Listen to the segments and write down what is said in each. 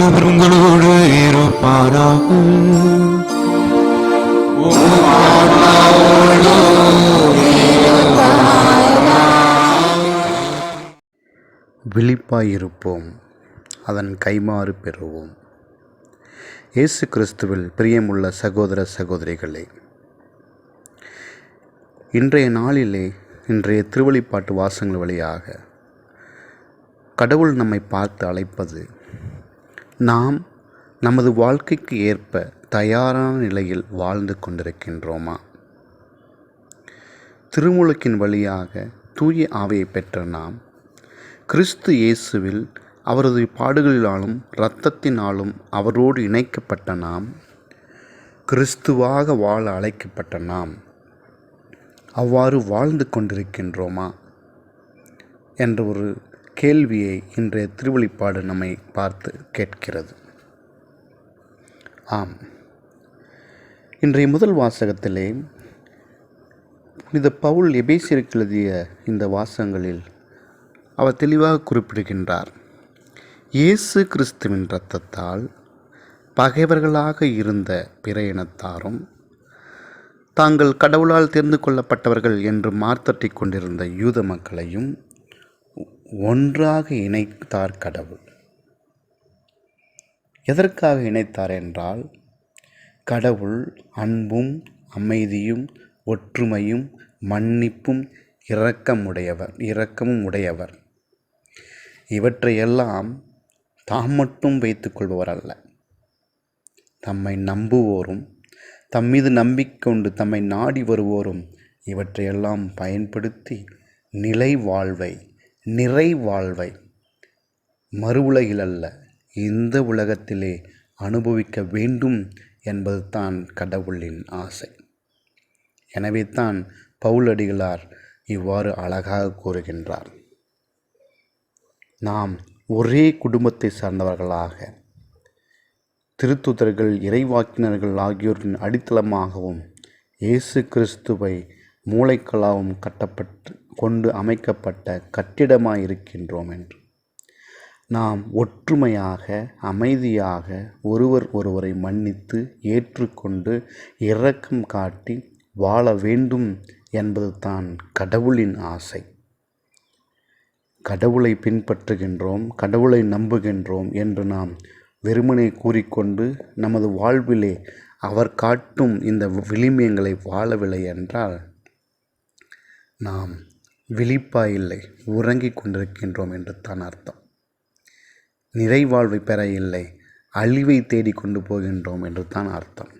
ஆண்டவர் உங்களோடு இருப்பாராக விழிப்பாயிருப்போம். அதன் கைமாறு பெறுவோம். இயேசு கிறிஸ்துவில் பிரியமுள்ள சகோதர சகோதரிகளே இன்றைய நாளிலே இன்றைய திருவழிப்பாட்டு வாசங்கள் வழியாக கடவுள் நம்மை பார்த்து அழைப்பது நாம் நமது வாழ்க்கைக்கு ஏற்ப தயாரான நிலையில் வாழ்ந்து கொண்டிருக்கின்றோமா? திருமுழுக்கின் வழியாக தூய ஆவியை பெற்ற நாம் கிறிஸ்து இயேசுவில் அவரது பாடுகளினாலும் இரத்தத்தினாலும் அவரோடு இணைக்கப்பட்ட நாம் கிறிஸ்துவாக வாழ அழைக்கப்பட்ட நாம் அவ்வாறு வாழ்ந்து கொண்டிருக்கின்றோமா? என்ற ஒரு கேள்வியை இன்றைய திருவழிப்பாடு நம்மை பார்த்து கேட்கிறது. ஆம். இன்றைய முதல் வாசகத்திலே புனித பவுல் எபேசியருக்கு எழுதிய இந்த வாசகங்களில் அவர் தெளிவாக குறிப்பிடுகின்றார். இயேசு கிறிஸ்துவின் இரத்தத்தால் பகைவர்களாக இருந்த பிற இனத்தாரும் தாங்கள் கடவுளால் தெரிந்து கொள்ளப்பட்டவர்கள் என்று மார்த்தட்டி கொண்டிருந்த யூத மக்களையும் ஒன்றாக இணைத்தார் கடவுள். எதற்காக இணைத்தார் என்றால் கடவுள் அன்பும் அமைதியும் ஒற்றுமையும் மன்னிப்பும் இரக்கமுடையவர் இரக்கமும் உடையவர். இவற்றையெல்லாம் தாம் மட்டும் வைத்துக்கொள்பவர் அல்ல. தம்மை நம்புவோரும் தம் மீது நம்பிக்கொண்டு தம்மை நாடி வருவோரும் இவற்றையெல்லாம் பயன்படுத்தி நிலை வாழ்வை நிறைவாழ்வை மறுவுலகில் மறு உலகில் அல்ல இந்த உலகத்திலே அனுபவிக்க வேண்டும் என்பது தான் கடவுளின் ஆசை. எனவே தான் பவுலடிகளார் இவ்வாறு அழகாக கூறுகின்றார். நாம் ஒரே குடும்பத்தை சார்ந்தவர்களாக திருத்துதர்கள் இறைவாக்கினர்கள் ஆகியோரின் அடித்தளமாகவும் இயேசு கிறிஸ்துவை மூளைக்கலாவும் கட்டப்பட்டு கொண்டு அமைக்கப்பட்ட கட்டிடமாக இருக்கின்றோம் என்று நாம் ஒற்றுமையாக அமைதியாக ஒருவர் ஒருவரை மன்னித்து ஏற்றுக்கொண்டு இரக்கம் காட்டி வாழ வேண்டும் என்பது தான் கடவுளின் ஆசை. கடவுளை பின்பற்றுகின்றோம் கடவுளை நம்புகின்றோம் என்று நாம் வெறுமனே கூறிக்கொண்டு நமது வாழ்விலே அவர் காட்டும் இந்த விளிமியங்களை வாழவில்லை என்றால் நாம் விழிப்பாய் இல்லை உறங்கிக் கொண்டிருக்கின்றோம் என்று தான் அர்த்தம். நிறைவாழ்வை பெற இல்லை அழிவை தேடிக்கொண்டு போகின்றோம் என்று தான் அர்த்தம்.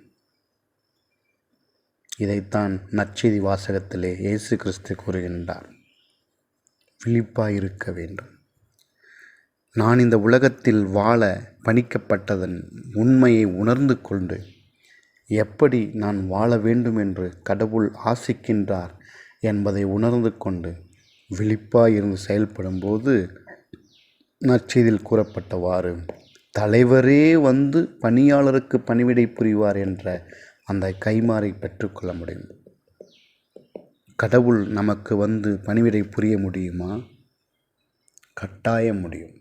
இதைத்தான் நச்செய்தி வாசகத்திலே இயேசு கிறிஸ்து கூறுகின்றார். விழிப்பாயிருக்க வேண்டும். நான் இந்த உலகத்தில் வாழ பணிக்கப்பட்டதன் உண்மையை உணர்ந்து கொண்டு எப்படி நான் வாழ வேண்டும் என்று கடவுள் ஆசிக்கின்றார் என்பதை உணர்ந்து கொண்டு விழிப்பாக இருந்து செயல்படும்போது நற்செய்தியில் கூறப்பட்டவாறு தலைவரே வந்து பணியாளருக்கு பணிவிடை புரிவார் என்ற அந்த கைமாறை பெற்றுக்கொள்ள முடியும் கடவுள் நமக்கு வந்து பணிவிடை புரிய முடியுமா? கட்டாயம் முடியும்.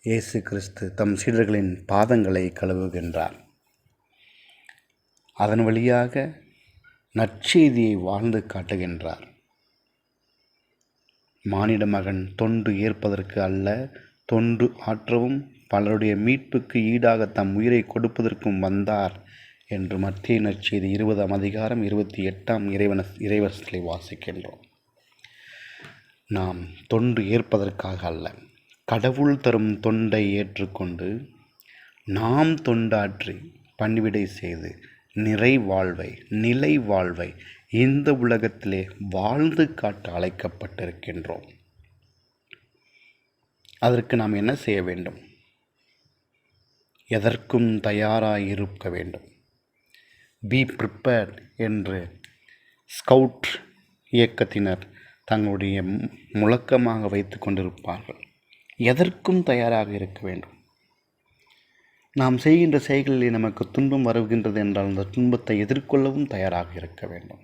இயேசு கிறிஸ்து தம் சீடர்களின் பாதங்களை கழுவுகின்றார். அதன் வழியாக நற்செய்தியை வாழ்ந்து காட்டுகின்றார். மானிட மகன் தொண்டு ஏற்பதற்கு அல்ல தொண்டு ஆற்றவும் பலருடைய மீட்புக்கு ஈடாக தம் உயிரை கொடுப்பதற்கும் வந்தார் என்று மத்திய நற்செய்தி இருபதாம் அதிகாரம் இருபத்தி எட்டாம் இறைவன இறைவசத்தை வாசிக்கின்றோம். நாம் தொண்டு ஏற்பதற்காக அல்ல கடவுள் தரும் தொண்டை ஏற்றுக்கொண்டு நாம் தொண்டாற்றி பணிவிடை செய்து நிறைவாழ்வை நிலை வாழ்வை இந்த உலகத்திலே வாழ்ந்து காட்ட அழைக்கப்பட்டிருக்கின்றோம். அதற்கு நாம் என்ன செய்ய வேண்டும்? எதற்கும் தயாராக இருக்க வேண்டும்? பி ப்ரிப்பேர்ட் என்று ஸ்கவுட் இயக்கத்தினர் தங்களுடைய முழக்கமாக வைத்து கொண்டிருப்பார்கள். எதற்கும் தயாராக இருக்க வேண்டும்? நாம் செய்கின்ற செயல்களில் நமக்கு துன்பம் வருகின்றது என்றால் அந்த துன்பத்தை எதிர்கொள்ளவும் தயாராக இருக்க வேண்டும்.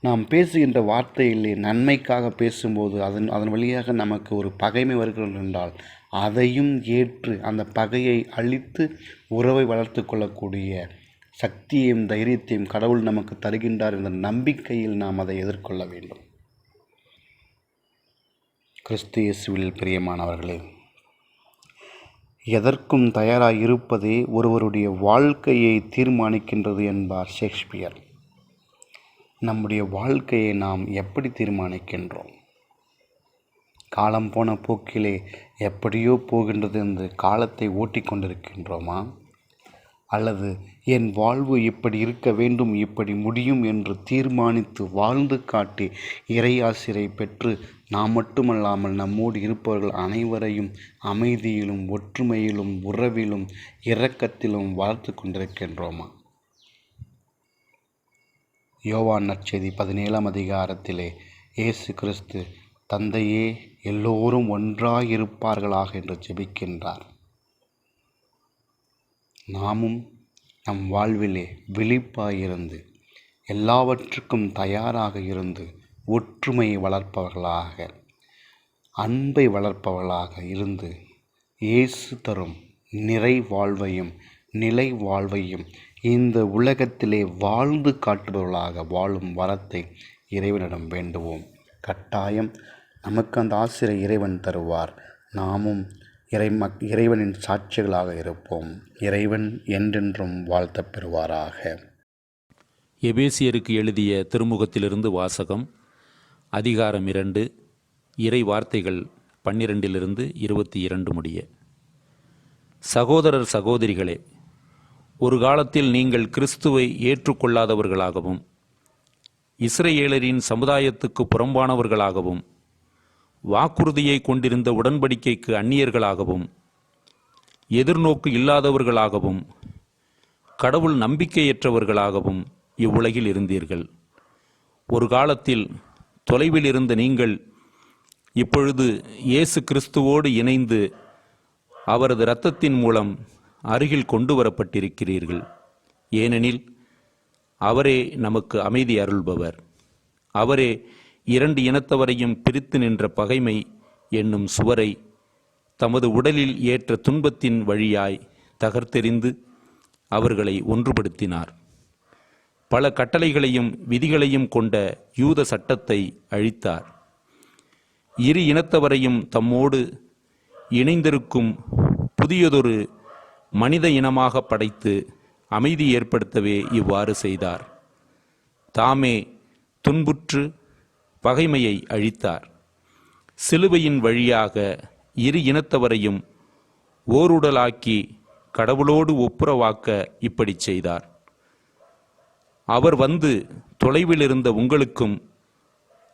நாம் பேசுகின்ற வார்த்தையிலே நன்மைக்காக பேசும்போது அதன் அதன் வழியாக நமக்கு ஒரு பகைமை வருகிறது என்றால் அதையும் ஏற்று அந்த பகையை அழித்து உறவை வளர்த்து கொள்ளக்கூடிய சக்தியையும் தைரியத்தையும் கடவுள் நமக்கு தருகின்றார் என்ற நம்பிக்கையில் நாம் அதை எதிர்கொள்ள வேண்டும். கிறிஸ்து இயேசுவில் பிரியமானவர்களே எதற்கும் தயாராக இருப்பதே ஒருவருடைய வாழ்க்கையை தீர்மானிக்கின்றது என்பார் ஷேக்ஸ்பியர். நம்முடைய வாழ்க்கையை நாம் எப்படி தீர்மானிக்கின்றோம்? காலம் போன போக்கிலே எப்படியோ போகின்றது என்று காலத்தை ஓட்டிக் கொண்டிருக்கின்றோமா அல்லது என் வாழ்வு இப்படி இருக்க வேண்டும் இப்படி முடியும் என்று தீர்மானித்து வாழ்ந்து காட்டி இறையாசிரை பெற்று நாம் மட்டுமல்லாமல் நம்மோடு இருப்பவர்கள் அனைவரையும் அமைதியிலும் ஒற்றுமையிலும் உறவிலும் இரக்கத்திலும் வளர்த்து கொண்டிருக்கின்றோமா? யோவான் நற்செய்தி பதினேழாம் அதிகாரத்திலே இயேசு கிறிஸ்து தந்தையே எல்லோரும் ஒன்றாயிருப்பார்களாக என்று ஜெபிக்கின்றார். நாமும் நம் வாழ்விலே விழிப்பாயிருந்து எல்லாவற்றுக்கும் தயாராக இருந்து ஒற்றுமையை வளர்ப்பவர்களாக அன்பை வளர்ப்பவர்களாக இருந்து இயேசு தரும் நிறை வாழ்வையும் நிலை வாழ்வையும் இந்த உலகத்திலே வாழ்ந்து காட்டுபவர்களாக வாழும் வரத்தை இறைவனிடம் வேண்டுவோம். கட்டாயம் நமக்கு அந்த ஆசிரியர் இறைவன் தருவார். நாமும் இறை மக் இறைவனின் சாட்சிகளாக இருப்போம். இறைவன் என்றென்றும் வாழ்த்தப் பெறுவாராக எபேசியருக்கு எழுதிய திருமுகத்திலிருந்து வாசகம் அதிகாரம் இரண்டு இறை வார்த்தைகள் பன்னிரெண்டிலிருந்து இருபத்தி இரண்டு முடிய. சகோதரர் சகோதரிகளே ஒரு காலத்தில் நீங்கள் கிறிஸ்துவை ஏற்றுக்கொள்ளாதவர்களாகவும் இஸ்ரேலரின் சமுதாயத்துக்கு புறம்பானவர்களாகவும் வாக்குறுதியை கொண்டிருந்த உடன்படிக்கைக்கு அந்நியர்களாகவும் எதிர்நோக்கு இல்லாதவர்களாகவும் கடவுள் நம்பிக்கையற்றவர்களாகவும் இவ்வுலகில் இருந்தீர்கள். ஒரு காலத்தில் தொலைவில் இருந்த நீங்கள் இப்பொழுது இயேசு கிறிஸ்துவோடு இணைந்து அவரது இரத்தத்தின் மூலம் அருகில் கொண்டு வரப்பட்டிருக்கிறீர்கள் ஏனெனில் அவரே நமக்கு அமைதி அருள்பவர். அவரே இரண்டு இனத்தவரையும் பிரித்து நின்ற பகைமை என்னும் சுவரை தமது உடலில் ஏற்ற துன்பத்தின் வழியாய் தகர்த்தெறிந்து அவர்களை ஒன்றுபடுத்தினார். பல கட்டளைகளையும் விதிகளையும் கொண்ட யூத சட்டத்தை அழித்தார். இரு இனத்தவரையும் தம்மோடு இணைந்திருக்கும் புதியதொரு மனித இனமாக படைத்து அமைதி ஏற்படுத்தவே இவ்வாறு செய்தார். தாமே துன்புற்று பகைமையை அழித்தார். சிலுவையின் வழியாக இரு இனத்தவரையும் ஓருடலாக்கி கடவுளோடு ஒப்புரவாக்க இப்படிச் செய்தார். அவர் வந்து தொலைவிலிருந்த உங்களுக்கும்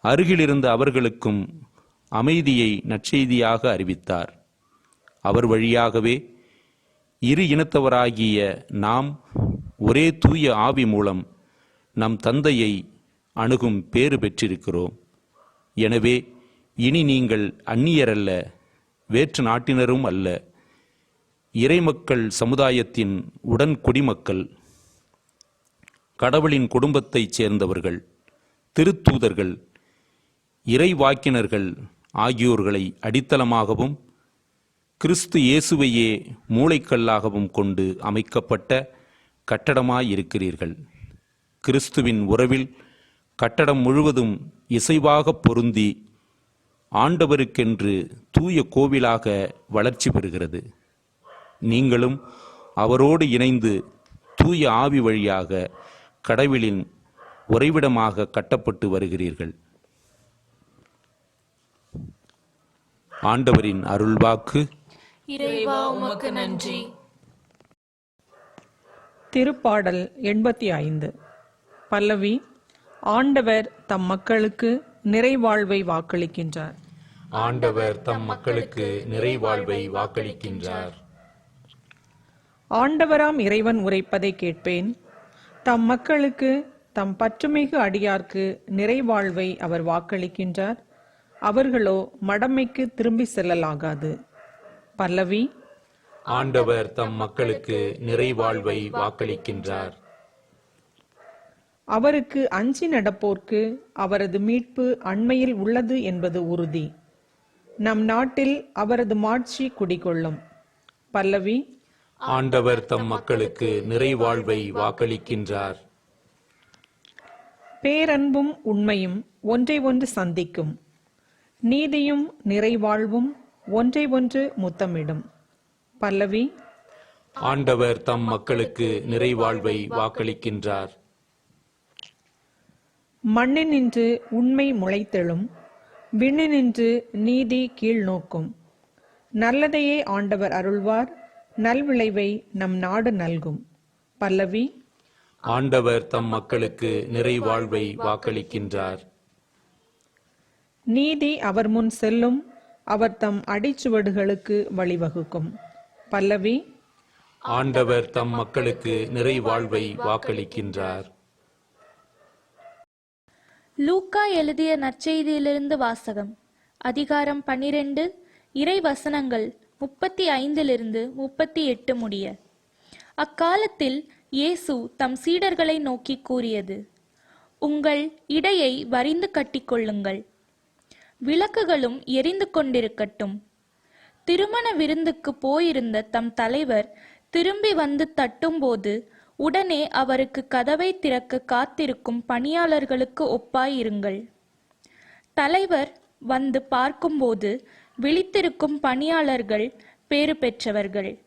அருகிலிருந்த அவர்களுக்கும் அமைதியை நற்செய்தியாக அறிவித்தார். அவர் வழியாகவே இரு இனத்தவராகிய நாம் ஒரே தூய ஆவி மூலம் நம் தந்தையை அணுகும் பேறு பெற்றிருக்கிறோம். எனவே இனி நீங்கள் அந்நியரல்ல வேற்று நாட்டினரும் அல்ல. இறைமக்கள் சமுதாயத்தின் உடன் குடிமக்கள் கடவுளின் குடும்பத்தைச் சேர்ந்தவர்கள் திருத்தூதர்கள் இறைவாக்கினர்கள் ஆகியோர்களை அடித்தளமாகவும் கிறிஸ்து இயேசுவையே மூளைக்கல்லாகவும் கொண்டு அமைக்கப்பட்ட கட்டடமாயிருக்கிறீர்கள். கிறிஸ்துவின் உறவில் கட்டடம் முழுவதும் இசைவாக பொருந்தி ஆண்டவருக்கென்று தூய கோவிலாக வளர்ச்சி பெறுகிறது. நீங்களும் அவரோடு இணைந்து தூய ஆவி வழியாக கடவுளின் உறைவிடமாக கட்டப்பட்டு வருகிறீர்கள். ஆண்டவரின் அருள்வாக்கு. இறைவா உமக்கு நன்றி. திருப்பாடல் எண்பத்தி ஐந்து. பல்லவி ஆண்டவர் தம் மக்களுக்கு நிறைவாழ்வை வாக்களிக்கின்றார். ஆண்டவர் தம் மக்களுக்கு நிறைவாழ்வை வாக்களிக்கின்றார். ஆண்டவராம் இறைவன் உரைப்பதை கேட்பேன். தம் மக்களுக்கு தம் பற்றுமிகு அடியார்க்கு நிறைவாழ்வை அவர் வாக்களிக்கின்றார். அவர்களோ மடமைக்கு திரும்பி செல்லலாகாது. பல்லவி. ஆண்டவர் தம் மக்களுக்கு நிறைவாழ்வை வாக்களிக்கின்றார். அவருக்கு அஞ்சி நடப்போர்க்கு அவரது மீட்பு அண்மையில் உள்ளது என்பது உறுதி. நம் நாட்டில் அவரது மாட்சி குடிகொள்ளும். பல்லவி. ஆண்டவர் தம் மக்களுக்கு நிறைவாழ்வை வாக்களிக்கின்றார். பேரன்பும் உண்மையும் ஒன்றை ஒன்று சந்திக்கும். நீதியும் நிறைவாழ்வும் ஒன்றை ஒன்று முத்தமிடும். பல்லவி. ஆண்டவர் தம் மக்களுக்கு நிறைவாழ்வை வாக்களிக்கின்றார். மண்ணினின்று உண்மை முளைத்தெழும் விண்ணினின்று நீதி கீழ் நோக்கும். நல்லதையே ஆண்டவர் அருள்வார் நல்விளைவை நம் நாடு நல்கும். பல்லவி. ஆண்டவர் தம் மக்களுக்கு நிறைவாழ்வை வாக்களிக்கின்றார். நீதி அவர் முன் செல்லும் அவர் தம் அடிச்சுவடுகளுக்கு வழிவகுக்கும். பல்லவி. ஆண்டவர் தம் மக்களுக்கு நிறைவாழ்வை வாக்களிக்கின்றார். லூக்கா எழுதிய நற்செய்தியிலிருந்து வாசகம். அதிகாரம் பன்னிரண்டு இறை வசனங்கள் முப்பத்தி ஐந்திலிருந்து முப்பத்தி எட்டு முடிய. அக்காலத்தில் இயேசு தம் சீடர்களை நோக்கி கூறியது உங்கள் இடையை வரிந்து கட்டிக்கொள்ளுங்கள் விளக்குகளும் எரிந்து கொண்டிருக்கட்டும். திருமண விருந்துக்கு போயிருந்த தம் தலைவர் திரும்பி வந்து தட்டும்போது உடனே அவருக்கு கதவை திறக்க காத்திருக்கும் பணியாளர்களுக்கு ஒப்பாயிருங்கள். தலைவர் வந்து பார்க்கும்போது விழித்திருக்கும் பணியாளர்கள் பேறு பெற்றவர்கள்.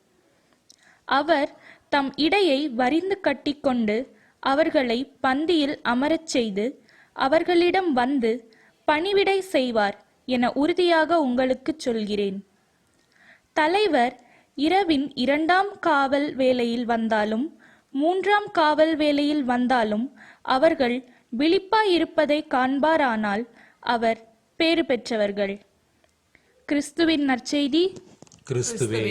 அவர் தம் இடையை வரிந்து கட்டிக்கொண்டு அவர்களை பந்தியில் அமரச் செய்து அவர்களிடம் வந்து பணிவிடை செய்வார் என உறுதியாக உங்களுக்குச் சொல்கிறேன். தலைவர் இரவின் இரண்டாம் காவல் வேளையில் வந்தாலும் மூன்றாம் காவல் வேளையில் வந்தாலும் அவர்கள் விழிப்பாயிருப்பதை காண்பாரானால் அவர் பேறு பெற்றவர்கள். கிறிஸ்துவின் நற்செய்தி. கிறிஸ்துவே